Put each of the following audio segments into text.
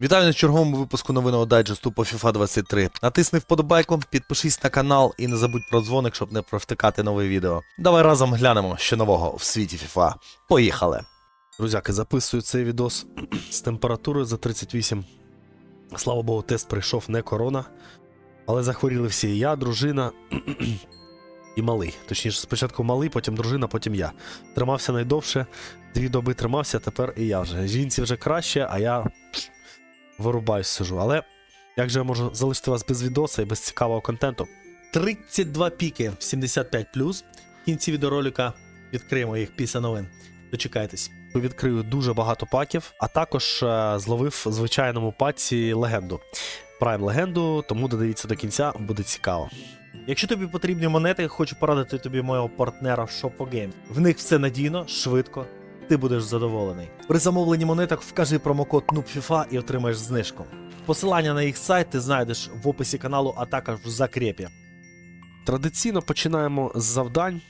Вітаю на черговому випуску новинного дайджесту по FIFA 23. Натисни вподобайку, підпишись на канал і не забудь про дзвоник, щоб не провтикати нове відео. Давай разом глянемо, що нового в світі FIFA. Поїхали! Друзяки, записую цей відос з температурою за 38. Слава Богу, тест прийшов не корона. Але захворіли всі і я, дружина і малий. Точніше, спочатку малий, потім дружина, потім я. Тримався найдовше, дві доби тримався, тепер і я вже. Жінці вже краще, а я пш, вирубаюсь сижу. Але як же я можу залишити вас без відоса і без цікавого контенту? 32 піки 75 В кінці відеоролика відкриємо їх після новин. Дочекайтесь. Відкрию дуже багато паків, а також е, зловив звичайному паці легенду. Прайм легенду, тому додивіться до кінця, буде цікаво. Якщо тобі потрібні монети, хочу порадити тобі мого партнера в Shop4Game. В них все надійно, швидко, ти будеш задоволений. При замовленні монеток вкажи промокод NUBFIFA і отримаєш знижку. Посилання на їх сайт ти знайдеш в описі каналу, а також в закрепі. Традиційно починаємо з завдань.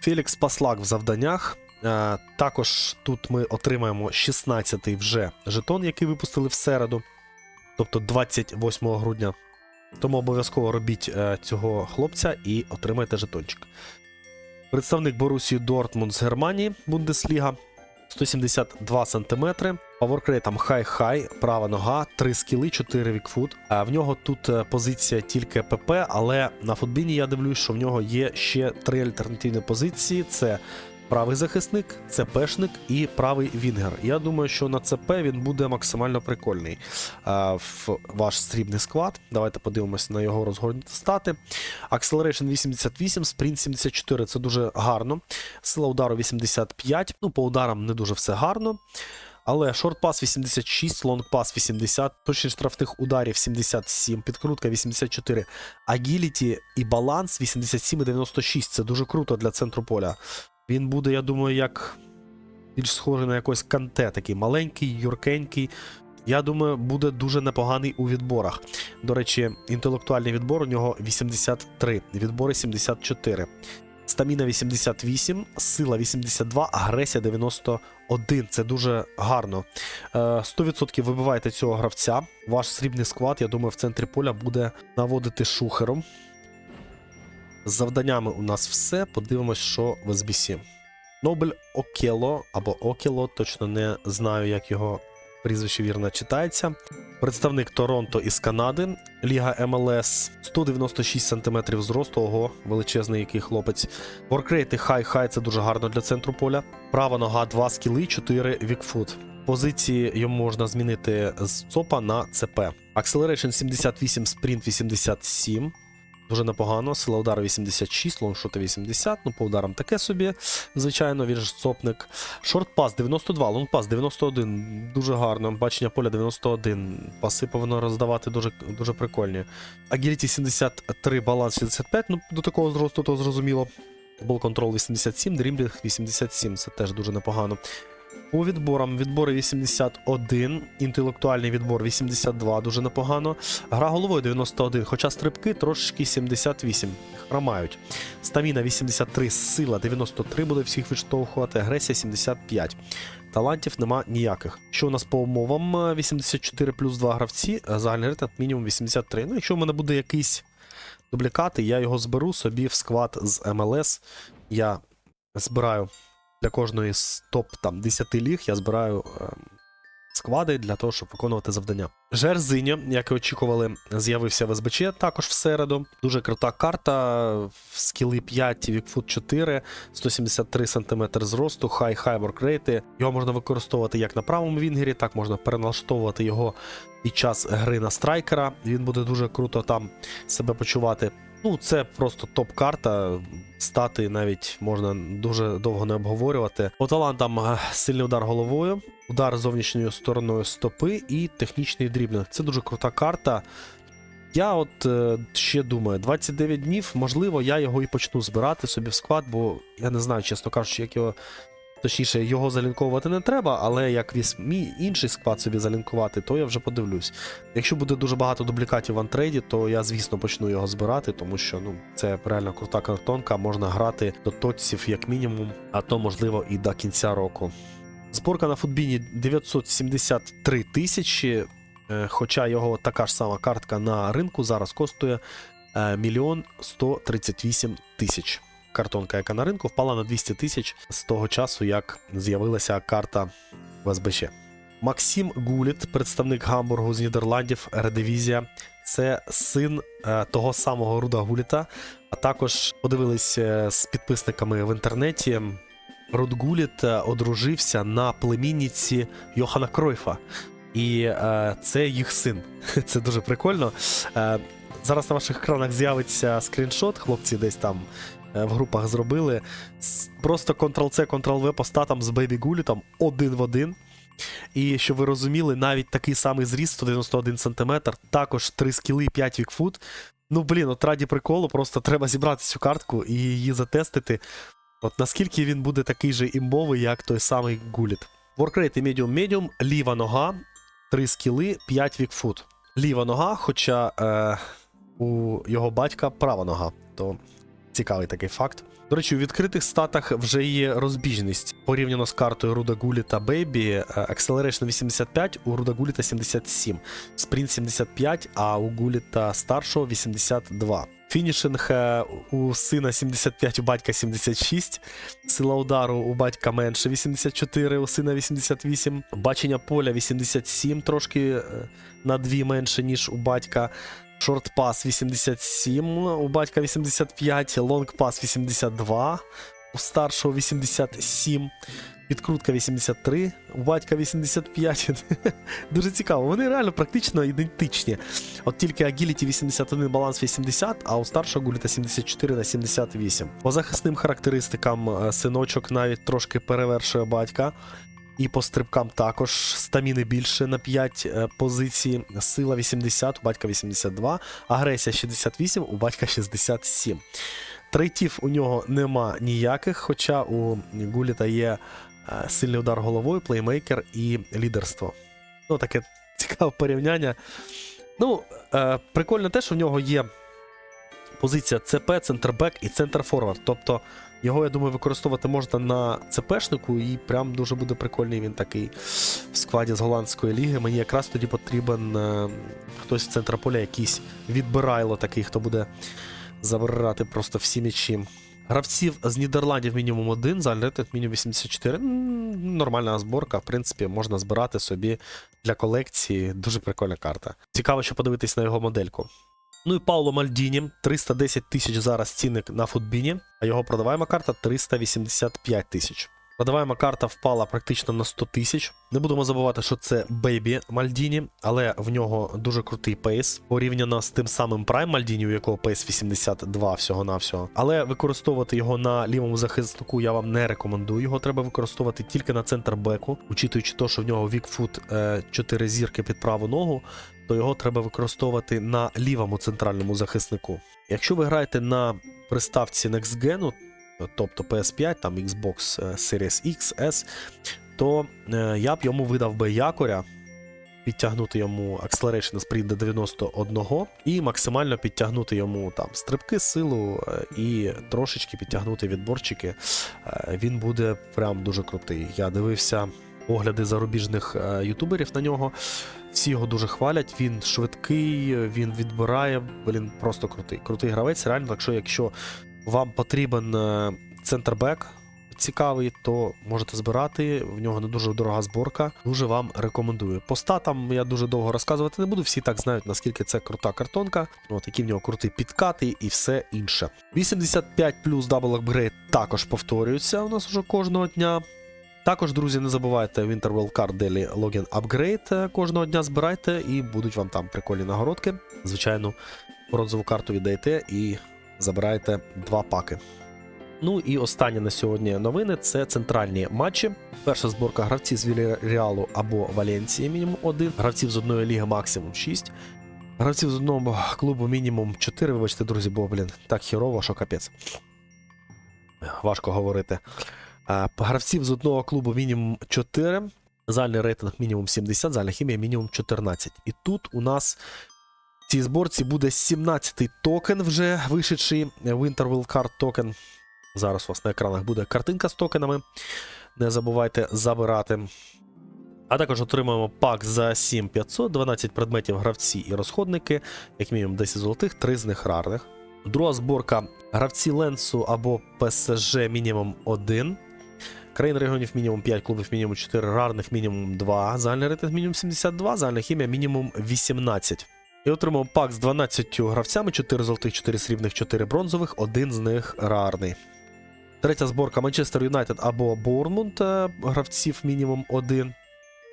Фелікс Паслак в завданнях. Е, Також тут ми отримаємо 16-й вже жетон, який випустили в середу, тобто 28 грудня. Тому обов'язково робіть е, цього хлопця і отримайте жетончик. Представник Борусії Дортмунд з Германії, Бундесліга. 172 см. Паворкрейтом хай-хай, права нога, 3 скіли, 4 вікфут. В нього тут е, позиція тільки ПП, але на футбіні я дивлюсь, що в нього є ще три альтернативні позиції: це правий захисник, ЦПшник і правий Вінгер. Я думаю, що на ЦП він буде максимально прикольний а, в ваш срібний склад. Давайте подивимося на його розгорнуті стати. Acceleration 88, Sprint 74 це дуже гарно. Сила удару 85. Ну, по ударам не дуже все гарно. Але шортпас 86, лонгпас 80, точність штрафних ударів 77, підкрутка 84, агіліті і баланс 87 і 96. Це дуже круто для центру поля. Він буде, я думаю, як більш схожий на якось канте, такий маленький, юркенький. Я думаю, буде дуже непоганий у відборах. До речі, інтелектуальний відбор у нього 83, відбори 74. Стаміна 88, сила 82, агресія 91. Це дуже гарно. Е, 100% вибиваєте цього гравця. Ваш срібний склад, я думаю, в центрі поля буде наводити шухером. З завданнями у нас все. Подивимось, що в СБС. Нобель Окело або Окело, точно не знаю, як його прізвище вірно читається. Представник Торонто із Канади, Ліга МЛС, 196 см зросту, ого, величезний який хлопець. Воркрейти хай-хай, це дуже гарно для центру поля. Права нога, 2 скіли, 4 вікфут. Позиції йому можна змінити з ЦОПа на ЦП. Acceleration 78, Sprint 87. Дуже непогано. Сила удару 86, лонгшоти 80. Ну, по ударам таке собі. Звичайно, він ж цопник. Шортпас 92, лонгпас 91. Дуже гарно. Бачення поля 91. Паси повинно роздавати дуже, дуже прикольні. Агіліті 73, баланс 65. Ну, до такого зросту, то зрозуміло. Бол контрол 87, дрімблінг 87. Це теж дуже непогано. По відборам відбори 81, інтелектуальний відбор 82, дуже непогано. Гра головою 91, хоча стрибки трошечки 78, хромають. Стаміна 83, сила 93 буде всіх відштовхувати, агресія 75. Талантів нема ніяких. Що у нас по умовам? Е, 84 плюс 2 гравці, загальний рейтинг мінімум 83. Ну, якщо в мене буде якийсь дублікат, я його зберу собі в склад з МЛС. Я збираю для кожної з топ там 10 ліг я збираю е, склади для того, щоб виконувати завдання. Жерзиньо, як і очікували, з'явився в СБЧ також в середу. Дуже крута карта. Скіли 5, вікфут 4, 173 см зросту, хай-хай воркрейти. Його можна використовувати як на правому вінгері, так можна переналаштовувати його під час гри на страйкера. Він буде дуже круто там себе почувати. Ну, це просто топ-карта. Стати навіть можна дуже довго не обговорювати. По талантам е, сильний удар головою, удар зовнішньою стороною стопи і технічний дріблінг. Це дуже крута карта. Я от е, ще думаю, 29 днів, можливо, я його і почну збирати собі в склад, бо я не знаю, чесно кажучи, як його. Точніше, його залінковувати не треба, але як весь мій інший склад собі залінкувати, то я вже подивлюсь. Якщо буде дуже багато дублікатів в антрейді, то я, звісно, почну його збирати, тому що ну, це реально крута картонка, можна грати до точців як мінімум, а то, можливо, і до кінця року. Зборка на футбіні 973 тисячі. Е, Хоча його така ж сама картка на ринку зараз коштує е, мільйон 138 тисяч. Картонка, яка на ринку, впала на 200 тисяч з того часу, як з'явилася карта в СБЧ. Максим Гуліт, представник Гамбургу з Нідерландів, Редивізія. Це син е, того самого Руда Гуліта. А також подивились е, з підписниками в інтернеті. Руд Гуліт е, одружився на племінниці Йохана Кройфа. І е, це їх син. Це дуже прикольно. Е, зараз на ваших екранах з'явиться скріншот. Хлопці десь там в групах зробили. Просто Ctrl-C, Ctrl-V по статам з Бейбі Гулітом один в один. І щоб ви розуміли, навіть такий самий зріст 191 см, також 3 скіли, 5 вікфут. Ну, блін, от раді приколу, просто треба зібрати цю картку і її затестити. От наскільки він буде такий же імбовий, як той самий Гуліт. Воркрейт і медіум медіум, ліва нога, 3 скіли, 5 вікфут. Ліва нога, хоча е, у його батька права нога. То цікавий такий факт. До речі, у відкритих статах вже є розбіжність порівняно з картою Руда Гулі та Бейбі. е, Acceleration 85, у Руда Гуліта 77, Sprint 75, а у Гуліта старшого 82. Фінішинг е, у сина 75, у батька 76. Сила удару у батька менше 84, у сина 88. Бачення поля 87, трошки е, на 2 менше, ніж у батька. Шортпас 87, у батька 85, лонгпас 82, у старшого 87, підкрутка 83, у батька 85. Дуже цікаво. Вони реально практично ідентичні. От тільки Agility 81, баланс 80, а у старшого гуліта 74 на 78. По захисним характеристикам е, синочок навіть трошки перевершує батька. І по стрибкам також стаміни більше на 5 е, позицій. Сила 80, у батька 82, агресія 68, у батька 67. Трейтів у нього нема ніяких, хоча у Гуліта є е, сильний удар головою, плеймейкер і лідерство. Ну, таке цікаве порівняння. Ну, е, прикольно те, що в нього є позиція ЦП, центрбек і центр-форвард. Тобто його, я думаю, використовувати можна на ЦПшнику, і прям дуже буде прикольний він такий в складі з голландської ліги. Мені якраз тоді потрібен е, хтось в центр поля, якийсь відбирайло такий, хто буде забирати просто всі м'ячі. Гравців з Нідерландів мінімум один, за мінімум 84. Нормальна зборка, в принципі, можна збирати собі для колекції. Дуже прикольна карта. Цікаво, що подивитись на його модельку. Ну і Пауло Мальдіні, 310 тисяч зараз цінник на футбіні, а його продаваема карта 385 тисяч. Продаваема карта впала практично на 100 тисяч. Не будемо забувати, що це Бейбі Мальдіні, але в нього дуже крутий пейс порівняно з тим самим Прайм Мальдіні, у якого пейс 82 всього-навсього. Але використовувати його на лівому захиснику я вам не рекомендую. Його треба використовувати тільки на центр беку, учитуючи те, що в нього вікфут 4 зірки під праву ногу то його треба використовувати на лівому центральному захиснику. Якщо ви граєте на приставці Next Gen, тобто PS5, там Xbox е, Series X, S, то е, я б йому видав би якоря, підтягнути йому Acceleration Sprint до 91 і максимально підтягнути йому там стрибки, силу е, і трошечки підтягнути відборчики. Він буде прям дуже крутий. Я дивився огляди зарубіжних е, ютуберів на нього. Всі його дуже хвалять. Він швидкий, він відбирає. Блін, просто крутий. Крутий гравець. Реально, так що якщо вам потрібен е, центрбек цікавий, то можете збирати. В нього не дуже дорога зборка. Дуже вам рекомендую. По статам я дуже довго розказувати не буду. Всі так знають, наскільки це крута картонка. От які в нього крутий підкати і все інше. 85 плюс дабл апгрейд також повторюється у нас уже кожного дня. Також, друзі, не забувайте Winter World Card Daily Login Upgrade е, кожного дня збирайте і будуть вам там прикольні нагородки. Звичайно, бронзову карту віддаєте і забираєте два паки. Ну і останні на сьогодні новини це центральні матчі. Перша зборка гравців з Вільяреалу або Валенції мінімум 1, гравців з одної ліги максимум 6, гравців з одного клубу мінімум 4. Вибачте, друзі, бо, блін, так хірово, що капець. Важко говорити. Е, Гравців з одного клубу мінімум 4. Загальний рейтинг мінімум 70, загальна хімія мінімум 14. І тут у нас в цій зборці буде 17-й токен вже вишедший Winter World Card токен. Зараз у вас на екранах буде картинка з токенами. Не забувайте забирати. А також отримаємо пак за 7500, 12 предметів гравці і розходники, як мінімум 10 золотих, 3 з них рарних. Друга зборка гравці Ленсу або ПСЖ мінімум 1. Країн регіонів мінімум 5, клубів мінімум 4, рарних мінімум 2, загальний рейтинг мінімум 72, загальна хімія мінімум 18. І отримав пак з 12 гравцями, 4 золотих, 4 срібних, 4 бронзових, один з них рарний. Третя зборка Манчестер Юнайтед або Борнмунд, е, гравців мінімум 1.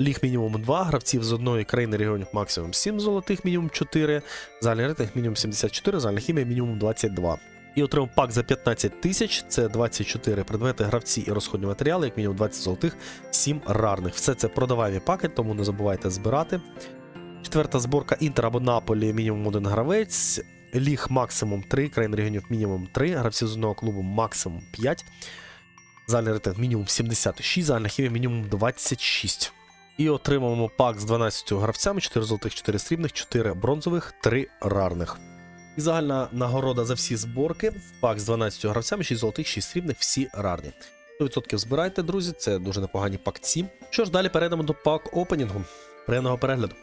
Ліг мінімум 2, гравців з одної країни регіонів максимум 7 золотих, мінімум 4, загальний рейтинг мінімум 74, загальна хімія мінімум 22. І отримав пак за 15 тисяч, це 24 предмети, гравці і розходні матеріали, як мінімум 20 золотих, 7 рарних. Все це продаваємі паки, тому не забувайте збирати. Четверта зборка Інтер або Наполі, мінімум 1 гравець. Ліг максимум 3, країн регіонів мінімум 3, гравців з одного клубу максимум 5. Загальний рейтинг мінімум 76, загальна хімія мінімум 26. І отримуємо пак з 12 гравцями, 4 золотих, 4 срібних, 4 бронзових, 3 рарних. І загальна нагорода за всі зборки. Пак з 12 гравцями, 6 золотих, 6 срібних, всі рарні. 100% збирайте, друзі, це дуже непогані пакці. Що ж, далі перейдемо до пак опенінгу. Приємного перегляду.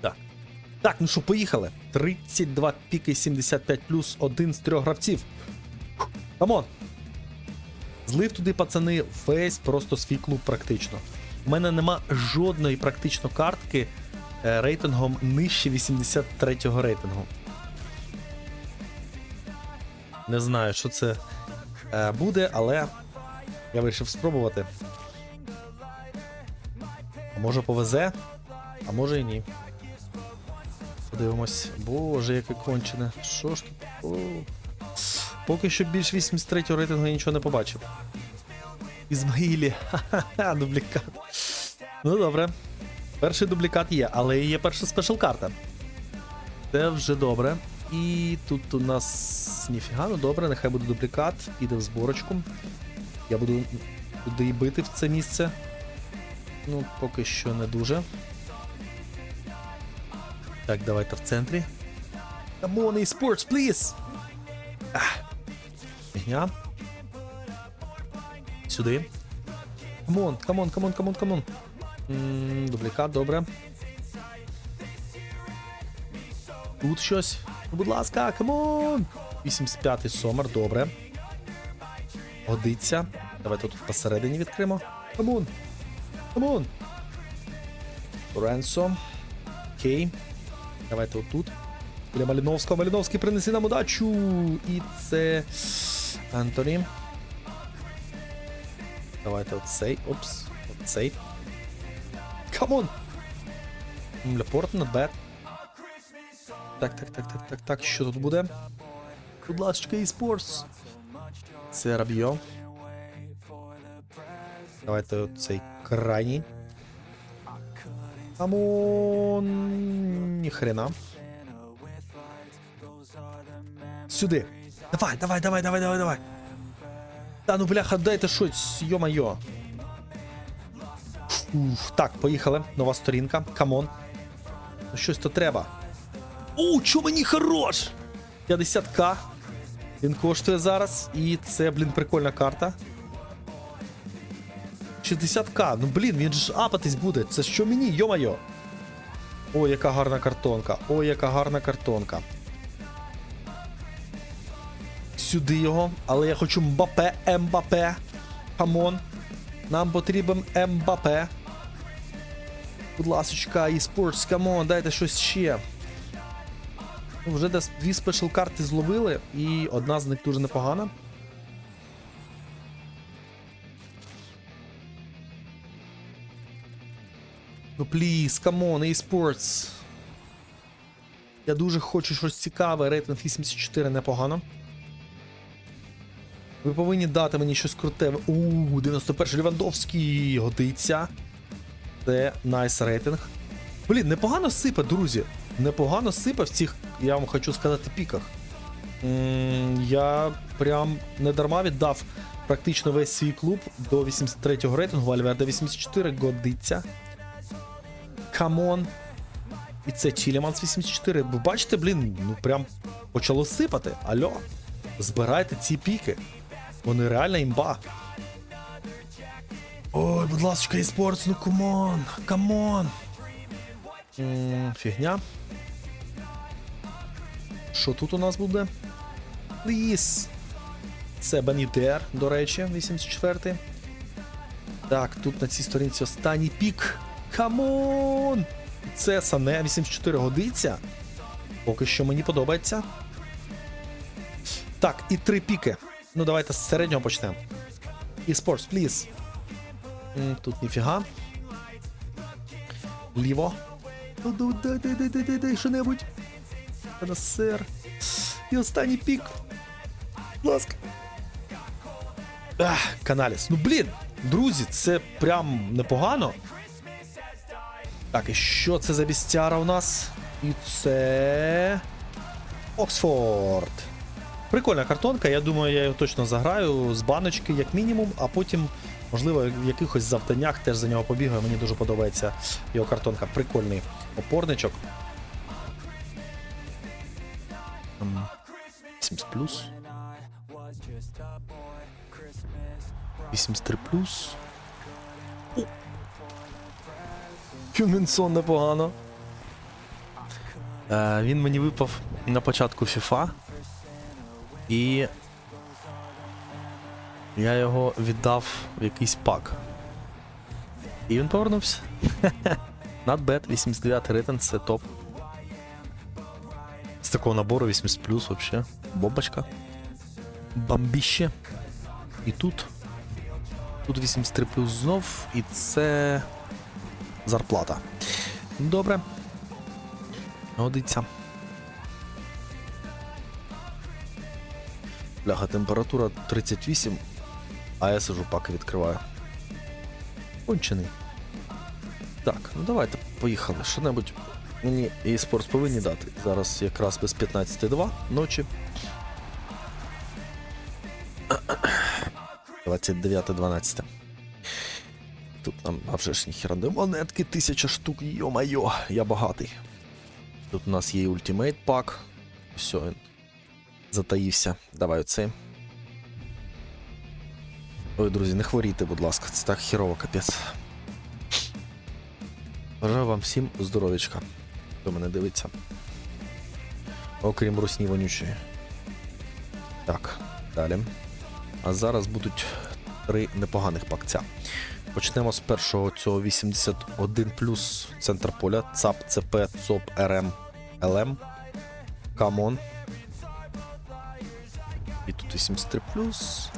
Так. Так, ну що, поїхали. 32 піки 75 плюс один з трьох гравців. Камон! Злив туди, пацани, весь просто свій клуб практично. У мене нема жодної практично картки е, рейтингом нижче 83-го рейтингу. Не знаю, що це е, буде, але я вирішив спробувати. А може повезе, а може і ні. Подивимось. Боже, яке кончене. Що ж тут? О. Поки що більш 83 рейтингу я нічого не побачив. Ізмаїлі. Ха-ха-ха, дублікат. Ну добре. Перший дублікат є, але є перша спешл карта. Це вже добре. І тут у нас ніфіга, ну добре, нехай буде дублікат, піде в зборочку. Я буду туди і бити в це місце. Ну, поки що не дуже. Так, давайте в центрі. Come on, eSports, please! Фігня. Сюди. Камон, камон, камон, камон, камон. Дублікат, добре. Тут щось. Будь ласка, камон! 85-й сомер, добре. Годиться. Давайте тут посередині відкриємо. Камон! Камон! Ренсо. Окей. Давайте отут. Біля Маліновського. Маліновський принеси нам удачу. І це. Антоні. Давайте оцей. Опс. Оцей. Камон! Лепорт not bad. Так, так, так, так, так, так. Що тут буде? Будь ласка, eSports. Це Рабьо. Давайте оцей крайній. Камон. Ніхрена. Сюди. Давай, давай, давай, давай, давай, давай. Та ну бляха, дайте щось, йо-майо. Уф, так, поїхали. Нова сторінка. Камон. Ну щось то треба. У, чо мені хорош! 50к. Він коштує зараз. І це, блін, прикольна карта. 60к. Ну блін, він ж апатись буде. Це що мені, йо-майо. Ой, яка гарна картонка. Ой, яка гарна картонка. Сюди його, але я хочу Мбапе, Ембапе. Камон. Нам потрібен Ембапе. Будь ласочка, eSports, камон, дайте щось ще. Вже десь дві спешл карти зловили, і одна з них дуже непогана. Ну, пліз, камон, eSports. Я дуже хочу щось цікаве, рейтинг 84 непогано. Ви повинні дати мені щось круте. У 91 Лівандовський годиться. Це найс рейтинг. Блін, непогано сипе, друзі. Непогано сипе в цих, я вам хочу сказати, піках. Я прям не дарма віддав практично весь свій клуб до 83-го рейтингу, Вальверде 84 годиться. Камон. І це Чіліманс 84. Ви бачите, блін, ну прям почало сипати. Альо. Збирайте ці піки. Вони реально імба. Ой, будь ласка, eSports, ну камон, камон. Фігня. Що тут у нас буде? Ліс. Це Банітер, до речі, 84-й. Так, тут на цій сторінці останній пік. Камон! Це Сане 84 годиться. Поки що мені подобається. Так, і три піки. Ну, давайте з середнього почнемо. eSports, please. М, Тут ніфіга. Ліво. Дай, дай, НССР. І останній пік. Будь ласка. Ах, Каналіс. Ну блін, друзі, це прям непогано. Так, і що це за бістяра у нас? І це. Оксфорд. Прикольна картонка, я думаю, я його точно заграю з баночки, як мінімум, а потім, можливо, в якихось завданнях теж за нього побігаю. Мені дуже подобається його картонка. Прикольний опорничок. Ем, 70 плюс. 83 плюс. Кюмінсон непогано. Е, він мені випав на початку FIFA. І. Я його віддав в якийсь пак. І він повернувся. Not bad, 89 рейтинг, це топ. Такого набору 80 плюс вообще. Бомбочка. Бомбіще. І тут. Тут 83 плюс знов, і це зарплата. Добре. Годиться. Бляха, температура 38, а я сижу паки відкриваю. Кончений. Так, ну давайте, поїхали. Що-небудь мені eSports повинні дати. Зараз якраз без 15.2 ночі. 29.12. Тут нам а вже ж ніхіра не монетки, тисяча штук, йо-майо, я багатий. Тут у нас є ультимейт пак. Все, він затаївся. Давай оцей. Ой, друзі, не хворійте, будь ласка, це так хірово, капець. Бажаю вам всім здоров'ячка, хто мене дивиться. Окрім русні вонючої. Так, далі. А зараз будуть три непоганих пакця. Почнемо з першого цього 81 плюс центр поля. ЦАП, ЦП, ЦОП, РМ, ЛМ. Камон. І тут 83 плюс.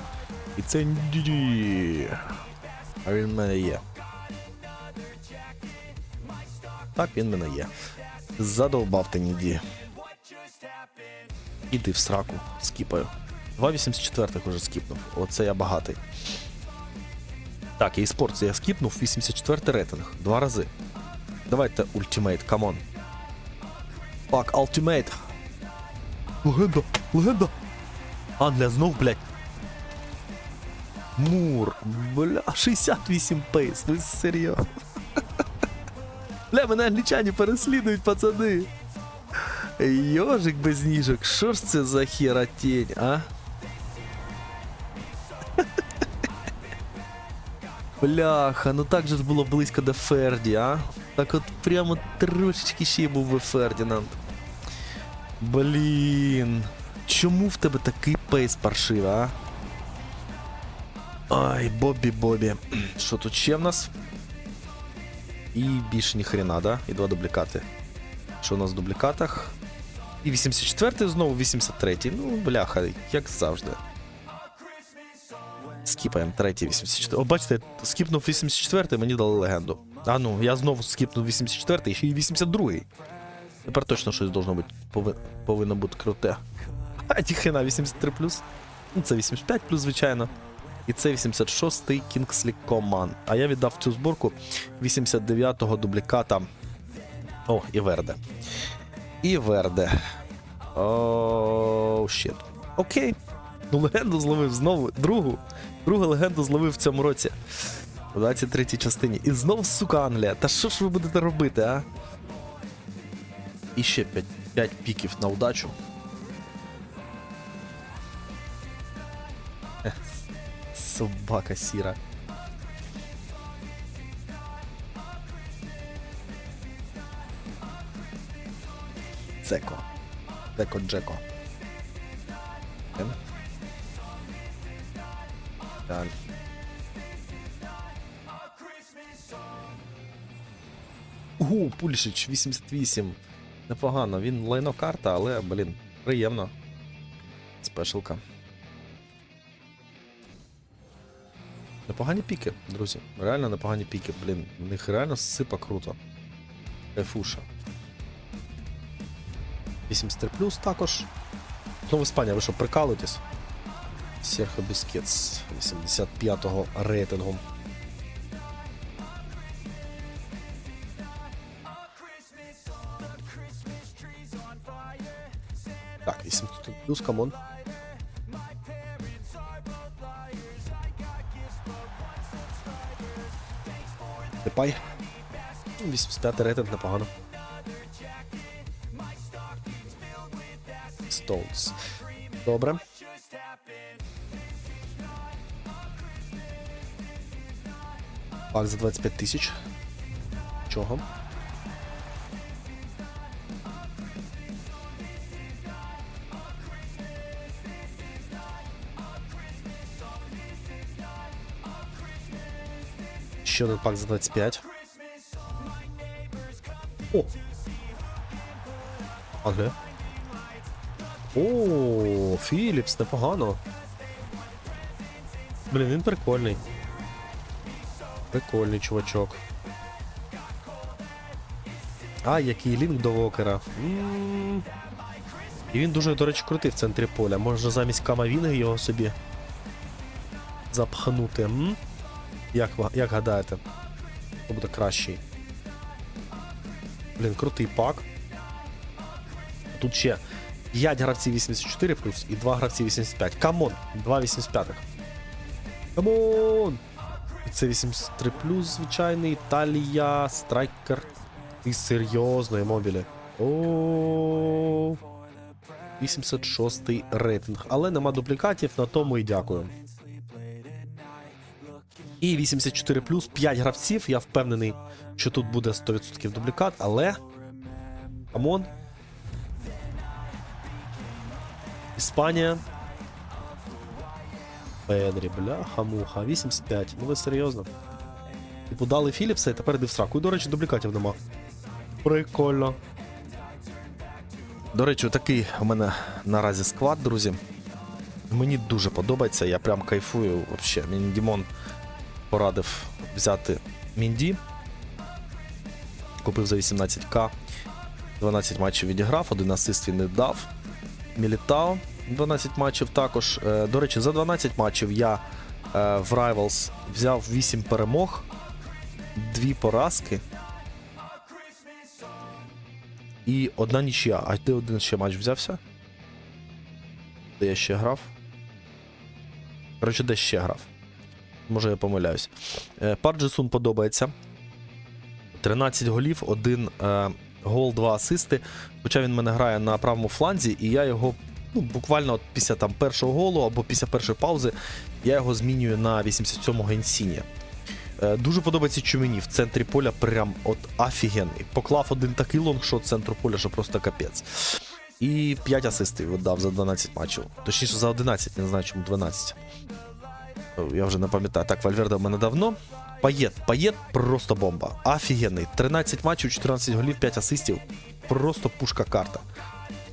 І це NDD. А він в мене є. Так, він в мене є. Задовбав ти ніді. Іди в сраку, скіпаю. 2,84 уже скіпнув. Оце я багатий. Так, і спорт я скіпнув 84 рейтинг. Два рази. Давайте ультимейт, камон. Пак, ультимейт. Легенда, легенда. Англія знов, блядь. Мур, бля, 68 пейс, ви серйозно. Бля, мене англічані переслідують, пацани. Йожик без ніжок, що ж це за херотень, а? Бляха, ну так же ж було близько до Ферді, а? Так от прямо трошечки ще й був би Фердінанд. Блін. Чому в тебе такий пейс паршивий, а? Ай, Бобі Бобі. Що тут ще в нас? І більше ні хрена, да? І два дублікати. Що у нас в дублікатах? І 84-й, знову 83-й. Ну, бляха, як завжди. Скіпаємо третій 84. О, бачите, скіпнув 84-й, мені дали легенду. А ну, я знову скіпнув 84-й, ще й 82-й. Тепер точно щось должно бути, пови... повинно бути круте. А тіхена 83 Ну, це 85 звичайно. І це 86-й Kingsley Command. А я віддав цю зборку 89-го дубліката. О, і Верде. І Верде. Оу, щит. Окей. Ну, легенду зловив знову. Другу. Другу легенду зловив в цьому році. У 23-й частині. І знов, сука, Англія. Та що ж ви будете робити, а? І ще 5, 5 піків на удачу. Собака сіра. Цеко. Цеко Джеко. Далі. Угу, Пульшич 88. Непогано, він лайно карта, але, блін, приємно. Спешилка. Непогані піки, друзі. Реально непогані піки, блін. В них реально сипа круто. Кайфуша. 83 плюс також. Знову Іспанія, ви що, прикалуєтесь? Серхо Біскетс 85-го рейтингу. Так, 83 плюс, камон. Депай. 85 рейтинг непогано. Стоунс. Добре. Пак за 25 тисяч. Чого? Ще один пак за 25. О! Ага. О, Філіпс, непогано. Блін, він прикольний. Прикольний чувачок. А, який лінк до Вокера. М. І він дуже, до речі, крутий в центрі поля. Можна замість Камавінги його собі запхнути. М? Як, як гадаєте? Хто буде кращий? Блін, крутий пак. Тут ще 5 гравців 84 плюс і 2 гравці 85. Камон! 2 85. Камон! Це 83 плюс, звичайний. Італія, страйкер. І серйозно, мобілі. О. 86 рейтинг. Але нема дуплікатів, на тому і дякую. І 84 плюс 5 гравців. Я впевнений, що тут буде 100% дублікат, але. Камон. Іспанія. Педрі, бляха, муха, 85. Ну ви серйозно. Типу дали Філіпса і тепер йди в сраку. І, до речі, дублікатів нема. Прикольно. До речі, такий у мене наразі склад, друзі. Мені дуже подобається, я прям кайфую вообще. Мені Дімон порадив взяти Мінді. Купив за 18к. 12 матчів відіграв, один асист він не дав. Мілітао 12 матчів також. Е, До речі, за 12 матчів я е, в Rivals взяв 8 перемог, 2 поразки. І одна нічия. А де один ще матч взявся? Де я ще грав? Коротше, де ще грав. Може, я помиляюсь. Е, Парджесун подобається. 13 голів, 1 е, гол, 2 асисти. Хоча він мене грає на правому фланзі, і я його ну, буквально після там, першого голу або після першої паузи я його змінюю на 87-го Інсінія. Е, дуже подобається Чумені в центрі поля прям от офігенний. Поклав один такий лонгшот центру поля, що просто капець. І 5 асистів віддав за 12 матчів. Точніше, за 11, не знаю, чому 12. Я вже не пам'ятаю. Так, Вальверде в мене давно. Паєт, Паєт просто бомба. Офігенний. 13 матчів, 14 голів, 5 асистів. Просто пушка карта.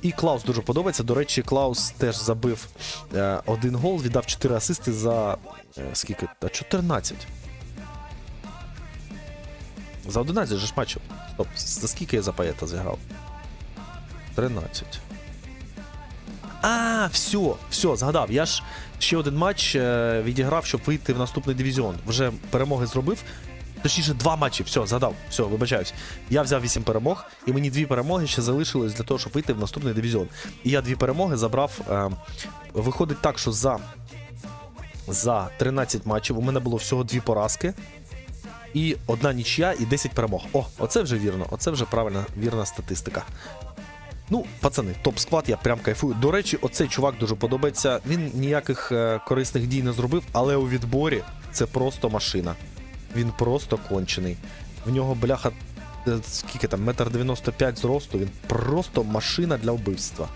І Клаус дуже подобається. До речі, Клаус теж забив е, один гол, віддав 4 асисти за. Е, скільки? Та 14. За 11 же ж матчів. Стоп, за скільки я за Паєта зіграв? 13. А, все, все, згадав. Я ж ще один матч е, відіграв, щоб вийти в наступний дивізіон. Вже перемоги зробив. Точніше, два матчі, все, згадав, все, вибачаюсь. Я взяв 8 перемог, і мені дві перемоги ще залишились для того, щоб вийти в наступний дивізіон. І я дві перемоги забрав. Е, виходить так, що за, за 13 матчів у мене було всього дві поразки. І одна нічия, і 10 перемог. О, оце вже вірно, оце вже правильна вірна статистика. Ну, пацани, топ-склад, я прям кайфую. До речі, оцей чувак дуже подобається. Він ніяких е, корисних дій не зробив, але у відборі це просто машина. Він просто кончений. В нього, бляха, е, скільки там, метр 95 зросту, він просто машина для вбивства.